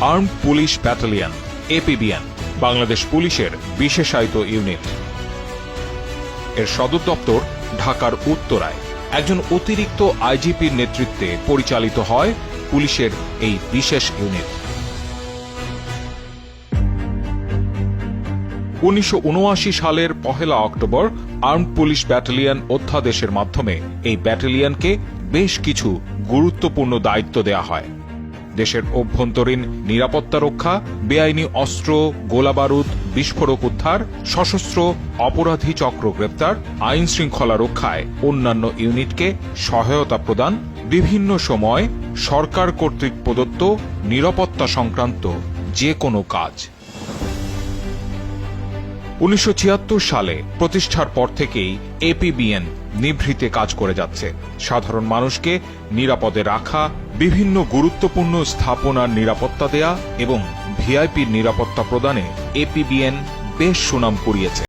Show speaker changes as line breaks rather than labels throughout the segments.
Arm police battalion, APBN, Bangladesh পুলিশের বিশেষায়িত unit. এর সদর দপ্তর ঢাকার উত্তরায়। একজন অতিরিক্ত আইজিপির নেতৃত্বে পরিচালিত হয় পুলিশের এই বিশেষ ইউনিট। উনিশশো উনআশি সালের পহেলা অক্টোবর আর্মড পুলিশ ব্যাটালিয়ন অধ্যাদেশের মাধ্যমে এই ব্যাটালিয়নকে বেশ কিছু গুরুত্বপূর্ণ দায়িত্ব দেয়া হয়। দেশের অভ্যন্তরীণ নিরাপত্তা রক্ষা, বেআইনি অস্ত্র, গোলাবারুদ, বিস্ফোরক উদ্ধার, সশস্ত্র অপরাধী চক্র গ্রেপ্তার আইন শৃঙ্খলা রক্ষায় অন্যান্য ইউনিটকে সহায়তা প্রদান, বিভিন্ন সময় সরকার কর্তৃক প্রদত্ত নিরাপত্তা সংক্রান্ত যে কোনো কাজ। উনিশশো ছিয়াত্তর সালে প্রতিষ্ঠার পর থেকেই এপিবিএন নিভৃতে কাজ করে যাচ্ছে। সাধারণ মানুষকে নিরাপদে রাখা বিভিন্ন গুরুত্বপূর্ণ স্থাপনার নিরাপত্তা দেয়া এবং ভিআইপির নিরাপত্তা প্রদানে এপিবিএন বেশ সুনাম কুড়িয়েছে।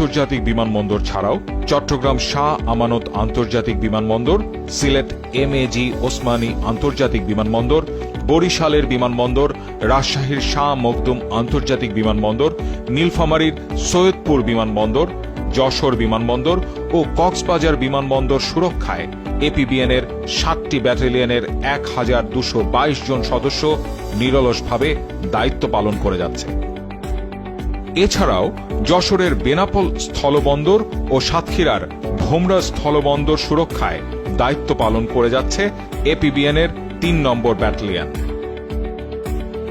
আন্তর্জাতিক বিমানবন্দর ছাড়াও চট্টগ্রাম শাহ আমানত আন্তর্জাতিক বিমানবন্দর, Sylhet M A G Osmani আন্তর্জাতিক বিমানবন্দর, বরিশালের বিমানবন্দর, রাজশাহীর শাহ মখদুম আন্তর্জাতিক বিমানবন্দর, নীলফামারীর সৈয়দপুর বিমানবন্দর, যশোর বিমানবন্দর ও কক্সবাজার বিমানবন্দর সুরক্ষায় এপিবিএন এর সাতটি ব্যাটালিয়নের এক হাজার দুশো বাইশ জন সদস্য নিরলসভাবে দায়িত্ব পালন করে যাচ্ছে। এছাড়াও যশোরের বেনাপোল স্থলবন্দর ও সাতক্ষীরার ভোমরা স্থলবন্দর সুরক্ষায় দায়িত্ব পালন করে যাচ্ছে এপিবিএনের তিন নম্বর ব্যাটালিয়ন।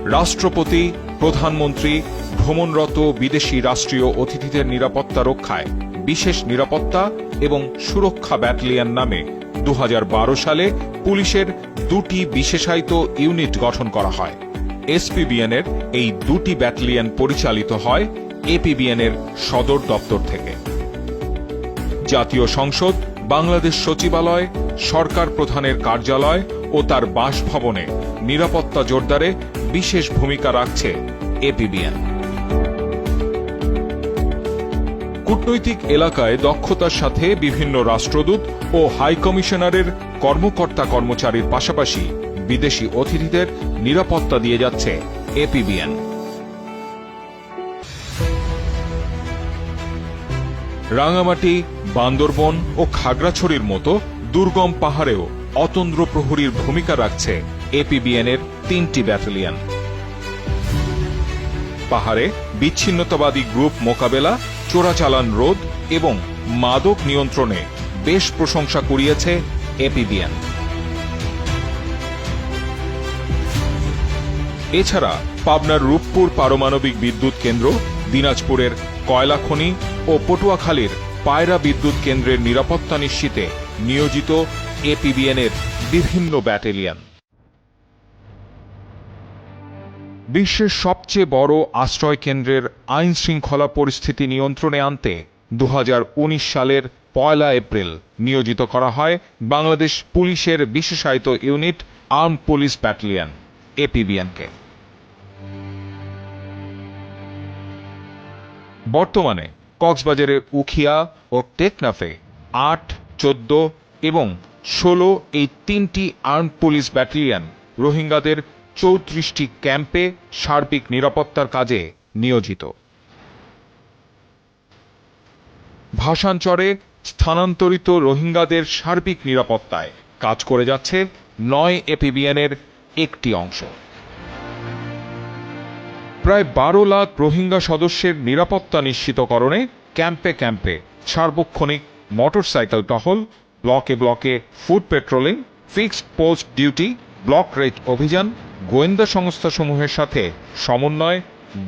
রাষ্ট্রপতি, প্রধানমন্ত্রী, ভ্রমণরত বিদেশি রাষ্ট্রীয় অতিথিদের নিরাপত্তা রক্ষায় বিশেষ নিরাপত্তা এবং সুরক্ষা ব্যাটালিয়ন নামে দু হাজার বারো সালে পুলিশের দুটি বিশেষায়িত ইউনিট গঠন করা হয়। এসপিবিএন এর এই দুটি ব্যাটালিয়ন পরিচালিত হয় এপিবিএন এর সদর দপ্তর থেকে। জাতীয় সংসদ, বাংলাদেশ সচিবালয়, সরকার প্রধানের কার্যালয় ও তার বাসভবনে নিরাপত্তা জোরদারে বিশেষ ভূমিকা রাখছে এপিবিএন। কূটনৈতিক এলাকায় দক্ষতার সাথে বিভিন্ন রাষ্ট্রদূত ও হাইকমিশনারের কর্মকর্তা কর্মচারীর পাশাপাশি বিদেশি অতিথিদের নিরাপত্তা দিয়ে যাচ্ছে এপিবিএন। রাঙামাটি, বান্দরবন ও খাগড়াছড়ির মতো দুর্গম পাহাড়েও অতন্দ্র প্রহরীর ভূমিকা রাখছে এপিবিএন এর তিনটি ব্যাটালিয়ন। পাহাড়ে বিচ্ছিন্নতাবাদী গ্রুপ মোকাবেলা, চোরাচালান রোধ এবং মাদক নিয়ন্ত্রণে বেশ প্রশংসা কুড়িয়েছে এপিবিএন। এছাড়া পাবনার রূপপুর পারমাণবিক বিদ্যুৎ কেন্দ্র, দিনাজপুরের কয়লা খনি ও পটুয়াখালীর পায়রা বিদ্যুৎ কেন্দ্রের নিরাপত্তা নিশ্চিতে নিয়োজিত এপিবিএন এর বিভিন্ন ব্যাটালিয়ন। বিশ্বের সবচেয়ে বড় আশ্রয় কেন্দ্রের আইন শৃঙ্খলা পরিস্থিতি নিয়ন্ত্রণে আনতে দু হাজার উনিশ সালের পয়লা এপ্রিল নিয়োজিত করা হয় বাংলাদেশ পুলিশের বিশেষায়িত ইউনিট আর্ম পুলিশ ব্যাটালিয়ন। এপিবিএনকে বর্তমানে কক্সবাজারের উখিয়া ও টেকনাফে আট, চোদ্দ এবং ষোলো এই তিনটি আর্ম পুলিশ ব্যাটালিয়ন রোহিঙ্গাদের চৌত্রিশটি ক্যাম্পে সার্বিক নিরাপত্তার কাজে নিয়োজিত। ভাষাঞ্চরে স্থানান্তরিত রোহিঙ্গাদের সার্বিক নিরাপত্তায় কাজ করে যাচ্ছে নয় এপিবিএনের একটি অংশ। প্রায় বারো লাখ রোহিঙ্গা সদস্যের নিরাপত্তা নিশ্চিতকরণে ক্যাম্পে ক্যাম্পে সার্বক্ষণিক মোটরসাইকেল টহল, ব্লকে ব্লকে foot patrolling, fixed post duty, block raid অভিযান, গোয়েন্দা সংস্থাসমূহের সাথে সমন্বয়,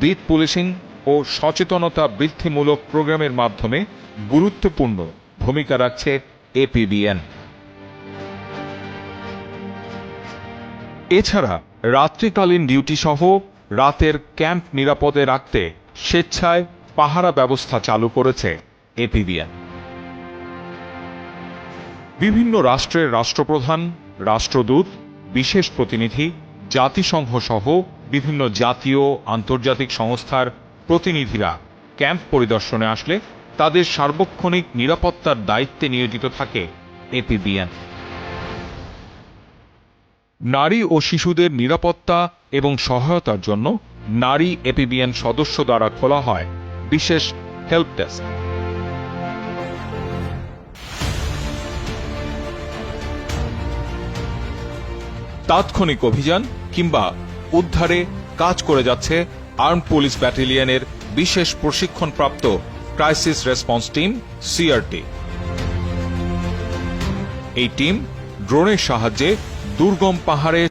বিট পুলিশিং ও সচেতনতা বৃদ্ধিমূলক প্রোগ্রামের মাধ্যমে গুরুত্বপূর্ণ ভূমিকা রাখছে এপিবিএন এছাড়া রাত্রিকালীন ডিউটি সহ রাতের ক্যাম্প নিরাপদে রাখতে স্বেচ্ছায় পাহারা ব্যবস্থা চালু করেছে এপিবিএন। বিভিন্ন রাষ্ট্রের রাষ্ট্রপ্রধান, রাষ্ট্রদূত, বিশেষ প্রতিনিধি, জাতিসংঘ সহ বিভিন্ন জাতীয় আন্তর্জাতিক সংস্থার প্রতিনিধিরা ক্যাম্প পরিদর্শনে আসলে তাদের সার্বক্ষণিক নিরাপত্তার দায়িত্বে নিয়োজিত থাকে এপিবিএন। নারী ও শিশুদের নিরাপত্তা এবং সহায়তার জন্য নারী এপিবিএন সদস্য দ্বারা খোলা হয় বিশেষ হেল্প ডেস্ক। তাৎক্ষণিক অভিযান কিংবা উদ্ধারে কাজ করে যাচ্ছে আর্ম পুলিশ ব্যাটালিয়নের বিশেষ প্রশিক্ষণপ্রাপ্ত ক্রাইসিস রেসপন্স টিম, সিআরটি। এই টিম ড্রোনের সাহায্যে দুর্গম পাহাড়ে